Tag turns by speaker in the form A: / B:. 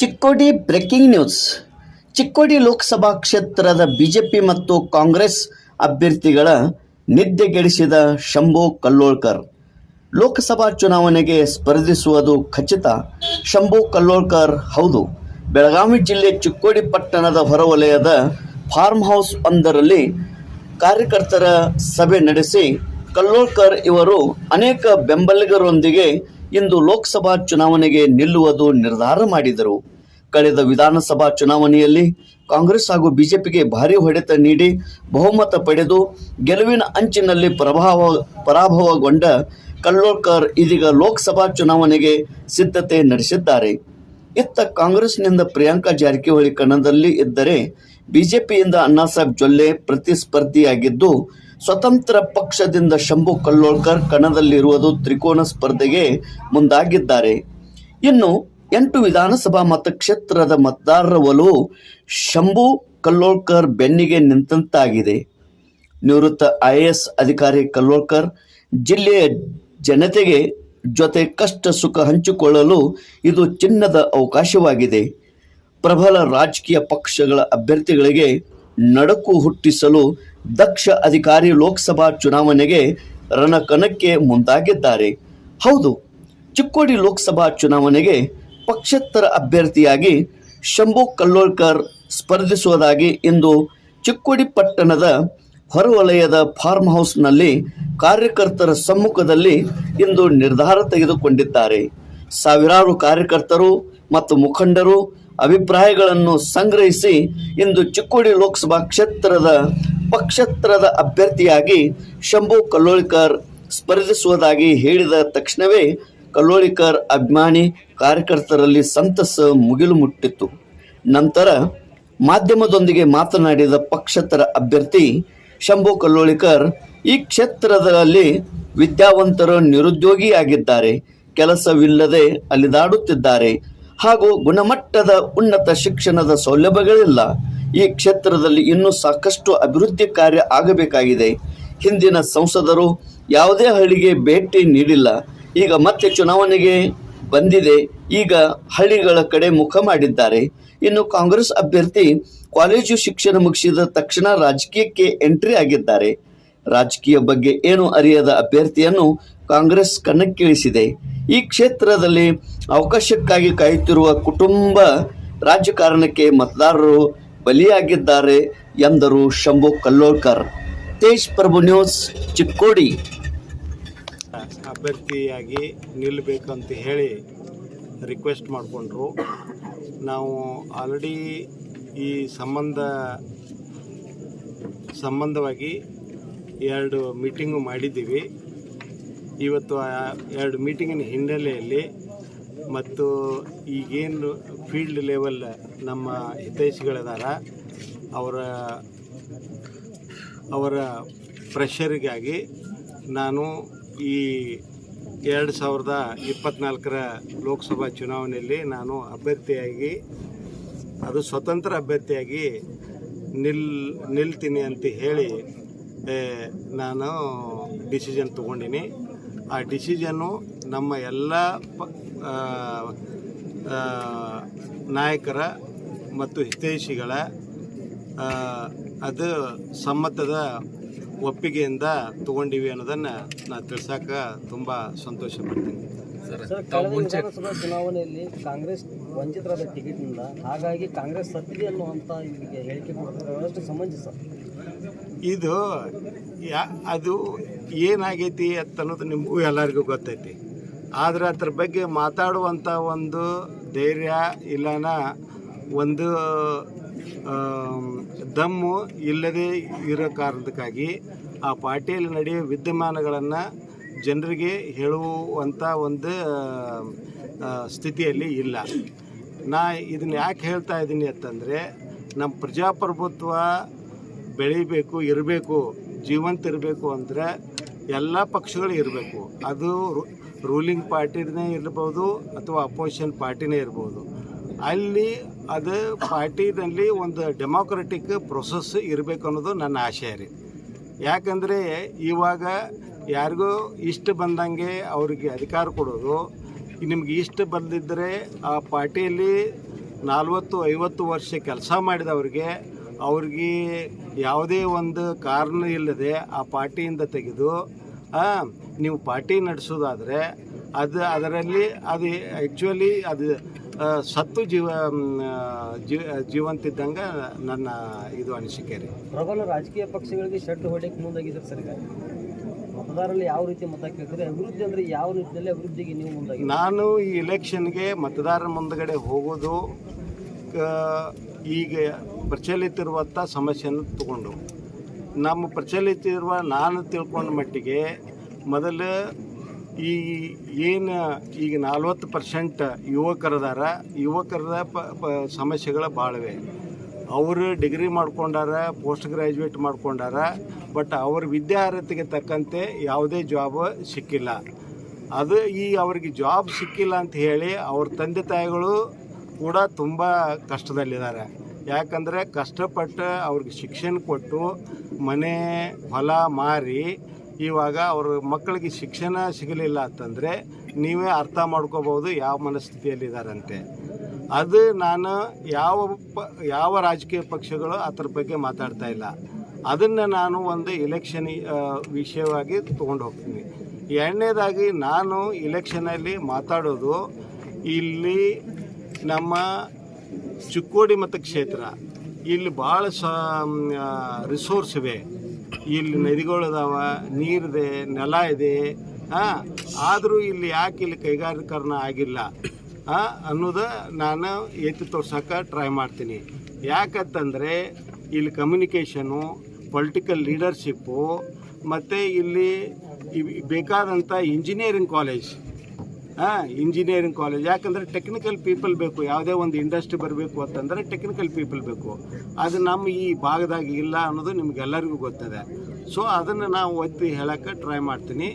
A: Chikkodi breaking news. Chikkodi Lok Sabha ಕ್ಷೇತ್ರದ BJP ಮತ್ತು ಕಾಂಗ್ರೆಸ್ ಅಭ್ಯರ್ಥಿಗಳ ನಿದ್ದೆಗೆಡಿಸಿದ ಶಂಭು ಕಲ್ಲೋಳ್ಕರ್. ಲೋಕಸಭಾ ಚುನಾವಣೆಗೆ ಸ್ಪರ್ಧಿಸುವುದು ಖಚಿತ. ಶಂಭು ಕಲ್ಲೋಳ್ಕರ್ ಹೌದು. ಬೆಳಗಾವಿ ಜಿಲ್ಲೆ ಚಿಕ್ಕೋಡಿ ಪಟ್ಟಣದ ಹೊರವಲಯದ ಫಾರ್ಮ್ ಹೌಸ್ ಒಂದರಲ್ಲಿ ಕಾರ್ಯಕರ್ತರ ಸಭೆ ನಡೆಸಿ ಕಲ್ಲೋಳ್ಕರ್ ಇವರು ಅನೇಕ ಬೆಂಬಲಿಗರೊಂದಿಗೆ ಇಂದು ಲೋಕಸಭಾ ಚುನಾವಣೆಗೆ ನಿಲ್ಲುವುದು ನಿರ್ಧಾರ ಮಾಡಿದರು. ಕಳೆದ ವಿಧಾನಸಭಾ ಚುನಾವಣೆಯಲ್ಲಿ ಕಾಂಗ್ರೆಸ್ ಹಾಗೂ ಬಿಜೆಪಿಗೆ ಭಾರಿ ಹೊಡೆತ ನೀಡಿ ಬಹುಮತ ಪಡೆದು ಗೆಲುವಿನ ಅಂಚಿನಲ್ಲಿ ಪ್ರಭಾವ ಪರಾಭವಗೊಂಡ ಕಲ್ಲೋಳ್ಕರ್ ಇದೀಗ ಲೋಕಸಭಾ ಚುನಾವಣೆಗೆ ಸಿದ್ಧತೆ ನಡೆಸಿದ್ದಾರೆ. ಇತ್ತ ಕಾಂಗ್ರೆಸ್ನಿಂದ ಪ್ರಿಯಾಂಕಾ ಜಾರಕಿಹೊಳಿ ಕಣದಲ್ಲಿ ಇದ್ದರೆ ಬಿಜೆಪಿಯಿಂದ ಅಣ್ಣಾಸಾಹೇಬ್ ಜೊಲ್ಲೆ ಪ್ರತಿಸ್ಪರ್ಧಿಯಾಗಿದ್ದು ಸ್ವತಂತ್ರ ಪಕ್ಷದಿಂದ ಶಂಭು ಕಲ್ಲೋಳ್ಕರ್ ಕಣದಲ್ಲಿರುವುದು ತ್ರಿಕೋನ ಸ್ಪರ್ಧೆಗೆ ಮುಂದಾಗಿದ್ದಾರೆ. ಇನ್ನು ಎಂಟು ವಿಧಾನಸಭಾ ಮತಕ್ಷೇತ್ರದ ಮತದಾರರ ಒಲವು ಶಂಭು ಕಲ್ಲೋಳ್ಕರ್ ಬೆನ್ನಿಗೆ ನಿಂತಂತಾಗಿದೆ. ನಿವೃತ್ತ ಐ ಎಸ್ ಅಧಿಕಾರಿ ಕಲ್ಲೋಳ್ಕರ್ ಜಿಲ್ಲೆಯ ಜನತೆಗೆ ಜೊತೆ ಕಷ್ಟ ಸುಖ ಹಂಚಿಕೊಳ್ಳಲು ಇದು ಚಿನ್ನದ ಅವಕಾಶವಾಗಿದೆ. ಪ್ರಬಲ ರಾಜಕೀಯ ಪಕ್ಷಗಳ ಅಭ್ಯರ್ಥಿಗಳಿಗೆ ನಡಕು ಹುಟ್ಟಿಸಲು ದಕ್ಷ ಅಧಿಕಾರಿ ಲೋಕಸಭಾ ಚುನಾವಣೆಗೆ ರಣಕಣಕ್ಕೆ ಮುಂದಾಗಿದ್ದಾರೆ. ಹೌದು, ಚಿಕ್ಕೋಡಿ ಲೋಕಸಭಾ ಚುನಾವಣೆಗೆ ಪಕ್ಷೇತರ ಅಭ್ಯರ್ಥಿಯಾಗಿ ಶಂಭು ಕಲ್ಲೋಳ್ಕರ್ ಸ್ಪರ್ಧಿಸುವುದಾಗಿ ಇಂದು ಚಿಕ್ಕೋಡಿ ಪಟ್ಟಣದ ಹೊರವಲಯದ ಫಾರ್ಮ್ ಹೌಸ್ನಲ್ಲಿ ಕಾರ್ಯಕರ್ತರ ಸಮ್ಮುಖದಲ್ಲಿ ಇಂದು ನಿರ್ಧಾರ ತೆಗೆದುಕೊಂಡಿದ್ದಾರೆ. ಸಾವಿರಾರು ಕಾರ್ಯಕರ್ತರು ಮತ್ತು ಮುಖಂಡರು ಅಭಿಪ್ರಾಯಗಳನ್ನು ಸಂಗ್ರಹಿಸಿ ಇಂದು ಚಿಕ್ಕೋಡಿ ಲೋಕಸಭಾ ಕ್ಷೇತ್ರದ ಪಕ್ಷೇತರದ ಅಭ್ಯರ್ಥಿಯಾಗಿ ಶಂಭು ಕಲ್ಲೋಳಿಕರ್ ಸ್ಪರ್ಧಿಸುವುದಾಗಿ ಹೇಳಿದ ತಕ್ಷಣವೇ ಕಲ್ಲೋಳಿಕರ್ ಅಭಿಮಾನಿ ಕಾರ್ಯಕರ್ತರಲ್ಲಿ ಸಂತಸ ಮುಗಿಲು ಮುಟ್ಟಿತ್ತು. ನಂತರ ಮಾಧ್ಯಮದೊಂದಿಗೆ ಮಾತನಾಡಿದ ಪಕ್ಷೇತರ ಅಭ್ಯರ್ಥಿ ಶಂಭು ಕಲ್ಲೋಳಿಕರ್, ಈ ಕ್ಷೇತ್ರದಲ್ಲಿ ವಿದ್ಯಾವಂತರು ನಿರುದ್ಯೋಗಿಯಾಗಿದ್ದಾರೆ, ಕೆಲಸವಿಲ್ಲದೆ ಅಲಿದಾಡುತ್ತಿದ್ದಾರೆ ಹಾಗೂ ಗುಣಮಟ್ಟದ ಉನ್ನತ ಶಿಕ್ಷಣದ ಸೌಲಭ್ಯಗಳಿಲ್ಲ. ಈ ಕ್ಷೇತ್ರದಲ್ಲಿ ಇನ್ನೂ ಸಾಕಷ್ಟು ಅಭಿವೃದ್ಧಿ ಕಾರ್ಯ ಆಗಬೇಕಾಗಿದೆ. ಹಿಂದಿನ ಸಂಸದರು ಯಾವುದೇ ಹಳ್ಳಿಗೆ ಭೇಟಿ ನೀಡಿಲ್ಲ. ಈಗ ಮತ್ತೆ ಚುನಾವಣೆಗೆ ಬಂದಿದೆ. ಈಗ ಹಳ್ಳಿಗಳ ಕಡೆ ಮುಖ ಮಾಡಿದ್ದಾರೆ. ಇನ್ನು ಕಾಂಗ್ರೆಸ್ ಅಭ್ಯರ್ಥಿ ಕಾಲೇಜು ಶಿಕ್ಷಣ ಮುಗಿಸಿದ ತಕ್ಷಣ ರಾಜಕೀಯಕ್ಕೆ ಎಂಟ್ರಿ ಆಗಿದ್ದಾರೆ. ರಾಜಕೀಯ ಬಗ್ಗೆ ಏನು ಅರಿಯದ ಅಭ್ಯರ್ಥಿಯನ್ನು ಕಾಂಗ್ರೆಸ್ ಕಣಕ್ಕಿಳಿಸಿದೆ. ಈ ಕ್ಷೇತ್ರದಲ್ಲಿ ಅವಕಾಶಕ್ಕಾಗಿ ಕಾಯುತ್ತಿರುವ ಕುಟುಂಬ ರಾಜಕಾರಣಕ್ಕೆ ಮತದಾರರು ಬಲಿಯಾಗಿದ್ದಾರೆ ಎಂದರು ಶಂಭು ಕಲ್ಲೋಳ್ಕರ್. ತೇಜ್ ಪ್ರಭು ನ್ಯೂಸ್, ಚಿಕ್ಕೋಡಿ.
B: ಅಭ್ಯರ್ಥಿಯಾಗಿ ನಿಲ್ಲಬೇಕು ಅಂತ ಹೇಳಿ ರಿಕ್ವೆಸ್ಟ್ ಮಾಡಿಕೊಂಡ್ರು. ನಾವು ಆಲ್ರೆಡಿ ಈ ಸಂಬಂಧ, ಸಂಬಂಧವಾಗಿ ಎರಡು ಮೀಟಿಂಗು ಮಾಡಿದ್ದೀವಿ. ಇವತ್ತು ಎರಡು ಮೀಟಿಂಗಿನ ಹಿನ್ನೆಲೆಯಲ್ಲಿ ಮತ್ತು ಈಗೇನು ಫೀಲ್ಡ್ ಲೆವೆಲ್ ನಮ್ಮ ಹಿತೈಷಿಗಳಿದಾರ. ಅವರ ಅವರ ಪ್ರೆಷರಿಗಾಗಿ ನಾನು ಈ ಎರಡು ಸಾವಿರದ ಇಪ್ಪತ್ತ್ನಾಲ್ಕರ ಲೋಕಸಭಾ ಚುನಾವಣೆಯಲ್ಲಿ ನಾನು ಅಭ್ಯರ್ಥಿಯಾಗಿ, ಅದು ಸ್ವತಂತ್ರ ಅಭ್ಯರ್ಥಿಯಾಗಿ ನಿಲ್, ನಿಲ್ತೀನಿ ಅಂತ ಹೇಳಿ ನಾನು ಡಿಸಿಷನ್ ತೊಗೊಂಡಿನಿ. ಆ ಡಿಸಿಷನ್ನು ನಮ್ಮ ಎಲ್ಲ ನಾಯಕರ ಮತ್ತು ಹಿತೈಷಿಗಳ ಅದು ಸಮ್ಮತದ ಒಪ್ಪಿಗೆಯಿಂದ ತಗೊಂಡಿವಿ ಅನ್ನೋದನ್ನು ನಾನು ತಿಳ್ಸಕ್ಕೆ ತುಂಬ ಸಂತೋಷ ಪಡ್ತೀನಿ.
C: ವಿಧಾನಸಭಾ ಚುನಾವಣೆಯಲ್ಲಿ ಕಾಂಗ್ರೆಸ್ ವಂಚಿತರಾದ ಟಿಕೆಟ್ನಿಂದ ಹಾಗಾಗಿ ಕಾಂಗ್ರೆಸ್ ಸತ್ತಿದೆ ಅನ್ನುವಂಥ ಹೇಳಿಕೆ ಅದಷ್ಟು ಸಮಂಜಸ.
B: ಇದು ಯಾ ಅದು ಏನಾಗೈತಿ ಅಂತ ಅನ್ನೋದು ನಿಮಗೂ ಎಲ್ಲರಿಗೂ ಗೊತ್ತೈತಿ. ಆದರೆ ಅದ್ರ ಬಗ್ಗೆ ಮಾತಾಡುವಂಥ ಒಂದು ಧೈರ್ಯ ಇಲ್ಲನ ಒಂದು ದಮ್ಮು ಇಲ್ಲದೆ ಇರೋ ಕಾರಣಕ್ಕಾಗಿ ಆ ಪಾರ್ಟಿಯಲ್ಲಿ ನಡೆಯುವ ವಿದ್ಯಮಾನಗಳನ್ನು ಜನರಿಗೆ ಹೇಳುವಂಥ ಒಂದು ಸ್ಥಿತಿಯಲ್ಲಿ ಇಲ್ಲ. ನಾ ಇದನ್ನು ಯಾಕೆ ಹೇಳ್ತಾ ಇದ್ದೀನಿ ಅಂತಂದರೆ ನಮ್ಮ ಪ್ರಜಾಪ್ರಭುತ್ವ ಬೆಳಿಬೇಕು, ಇರಬೇಕು, ಜೀವಂತ ಇರಬೇಕು ಅಂದರೆ ಎಲ್ಲ ಪಕ್ಷಗಳು ಇರಬೇಕು. ಅದು ರೂಲಿಂಗ್ ಪಾರ್ಟಿನೇ ಇರ್ಬೋದು ಅಥವಾ ಅಪೋಸಿಷನ್ ಪಾರ್ಟಿನೇ ಇರ್ಬೋದು. ಅಲ್ಲಿ ಅದು ಪಾರ್ಟಿನಲ್ಲಿ ಒಂದು ಡೆಮೋಕ್ರೆಟಿಕ್ ಪ್ರೊಸೆಸ್ ಇರಬೇಕು ಅನ್ನೋದು ನನ್ನ ಆಶಯ ರೀ. ಯಾಕಂದರೆ ಇವಾಗ ಯಾರಿಗೂ ಇಷ್ಟ ಬಂದಂಗೆ ಅವರಿಗೆ ಅಧಿಕಾರ ಕೊಡೋದು, ನಿಮ್ಗೆ ಇಷ್ಟ ಬಂದಿದ್ದರೆ ಆ ಪಾರ್ಟಿಯಲ್ಲಿ ನಲ್ವತ್ತು, ಐವತ್ತು ವರ್ಷ ಕೆಲಸ ಮಾಡಿದವ್ರಿಗೆ ಅವ್ರಿಗೆ ಯಾವುದೇ ಒಂದು ಕಾರಣ ಇಲ್ಲದೆ ಆ ಪಾರ್ಟಿಯಿಂದ ತೆಗೆದು ನೀವು ಪಾರ್ಟಿ ನಡೆಸೋದಾದರೆ ಅದು ಅದರಲ್ಲಿ ಅದು ಆ್ಯಕ್ಚುಲಿ ಅದು ಸತ್ತು ಜೀವ ಜೀವಂತಿದ್ದಂಗೆ ನನ್ನ ಇದು ಅನಿಸಿಕೆ ರೀ.
C: ಪ್ರಬಲ ರಾಜಕೀಯ ಪಕ್ಷಗಳಿಗೆ ಶೆಡ್ ಹೊಡೆಯಕ್ಕೆ ಮುಂದಾಗಿದ್ದಾರೆ ಸರ್ ಮತದಾರರಲ್ಲಿ ಯಾವ ರೀತಿ ಮತ ಕೇಳ್ತಾರೆ ಅಭಿವೃದ್ಧಿ ಅಂದ್ರೆ ಯಾವ ರೀತಿಯಲ್ಲಿ ಅಭಿವೃದ್ಧಿಗೆ ನೀವು ಮುಂದಾಗಿ
B: ನಾನು ಈ ಇಲೆಕ್ಷನ್ಗೆ ಮತದಾರರ ಮುಂದಗಡೆ ಹೋಗೋದು ಈಗ ಪ್ರಚಲಿತಿರುವಂಥ ಸಮಸ್ಯೆಯನ್ನು ತಗೊಂಡು. ನಮ್ಮ ಪ್ರಚಲಿತ ಇರುವ ನಾನು ತಿಳ್ಕೊಂಡ ಮಟ್ಟಿಗೆ ಮೊದಲು ಈ ಏನು ಈಗ ನಲ್ವತ್ತು ಪರ್ಸೆಂಟ್ ಯುವಕರದಾರ, ಯುವಕರದ ಪ ಪ, ಸಮಸ್ಯೆಗಳು ಭಾಳವೆ ಅವರು ಡಿಗ್ರಿ ಮಾಡ್ಕೊಂಡಾರ, ಪೋಸ್ಟ್ ಗ್ರ್ಯಾಜುಯೇಟ್ ಮಾಡ್ಕೊಂಡಾರ, ಬಟ್ ಅವ್ರ ವಿದ್ಯಾರ್ಹತೆಗೆ ತಕ್ಕಂತೆ ಯಾವುದೇ ಜಾಬ್ ಸಿಕ್ಕಿಲ್ಲ. ಅದು ಈ ಅವ್ರಿಗೆ ಜಾಬ್ ಸಿಕ್ಕಿಲ್ಲ ಅಂತ ಹೇಳಿ ಅವ್ರ ತಂದೆ ತಾಯಿಗಳು ಕೂಡ ತುಂಬ ಕಷ್ಟದಲ್ಲಿದ್ದಾರೆ. ಯಾಕಂದರೆ ಕಷ್ಟಪಟ್ಟು ಅವ್ರಿಗೆ ಶಿಕ್ಷಣ ಕೊಟ್ಟು ಮನೆ, ಹೊಲ ಮಾರಿ ಇವಾಗ ಅವ್ರ ಮಕ್ಕಳಿಗೆ ಶಿಕ್ಷಣ ಸಿಗಲಿಲ್ಲ ಅಂತಂದರೆ ನೀವೇ ಅರ್ಥ ಮಾಡ್ಕೋಬೋದು ಯಾವ ಮನಸ್ಥಿತಿಯಲ್ಲಿದ್ದಾರಂತೆ ಅದು ನಾನು ಯಾವ ಪ, ಯಾವ ರಾಜಕೀಯ ಪಕ್ಷಗಳು ಅದ್ರ ಬಗ್ಗೆ ಮಾತಾಡ್ತಾ ಇಲ್ಲ. ಅದನ್ನು ನಾನು ಒಂದು ಇಲೆಕ್ಷನ್ ವಿಷಯವಾಗಿ ತೊಗೊಂಡು ಹೋಗ್ತೀನಿ ಎರಡನೇದಾಗಿ ನಾನು ಇಲೆಕ್ಷನಲ್ಲಿ ಮಾತಾಡೋದು ಇಲ್ಲಿ ನಮ್ಮ ಚಿಕ್ಕೋಡಿ ಮತಕ್ಷೇತ್ರ ಇಲ್ಲಿ ಭಾಳ ಸ ರಿಸೋರ್ಸ್ ಇವೆ. ಇಲ್ಲಿ ನದಿಗಳಿದಾವ, ನೀರಿದೆ, ನೆಲ ಇದೆ, ಹಾಂ? ಆದರೂ ಇಲ್ಲಿ ಯಾಕೆ ಇಲ್ಲಿ ಕೈಗಾರಿಕರಣ ಆಗಿಲ್ಲ ಅನ್ನೋದು ನಾನು ಎತ್ತಿ ತೋರ್ಸೋಕೆ ಟ್ರೈ ಮಾಡ್ತೀನಿ. ಯಾಕಂತಂದರೆ ಇಲ್ಲಿ ಕಮ್ಯುನಿಕೇಷನು ಪೊಲಿಟಿಕಲ್ ಲೀಡರ್ಶಿಪ್ಪು ಮತ್ತು ಇಲ್ಲಿ ಬೇಕಾದಂಥ ಇಂಜಿನಿಯರಿಂಗ್ ಕಾಲೇಜ್ ಹಾಂ ಇಂಜಿನಿಯರಿಂಗ್ ಕಾಲೇಜ್ ಯಾಕಂದರೆ ಟೆಕ್ನಿಕಲ್ ಪೀಪಲ್ ಬೇಕು, ಯಾವುದೇ ಒಂದು ಇಂಡಸ್ಟ್ರಿ ಬರಬೇಕು ಅಂತಂದರೆ ಟೆಕ್ನಿಕಲ್ ಪೀಪಲ್ ಬೇಕು. ಅದು ನಮ್ಮ ಈ ಭಾಗದಾಗ ಇಲ್ಲ ಅನ್ನೋದು ನಿಮ್ಗೆಲ್ಲರಿಗೂ ಗೊತ್ತದೆ. ಸೊ ಅದನ್ನು ನಾವು ಒತ್ತಿ ಹೇಳೋಕ್ಕೆ ಟ್ರೈ ಮಾಡ್ತೀನಿ.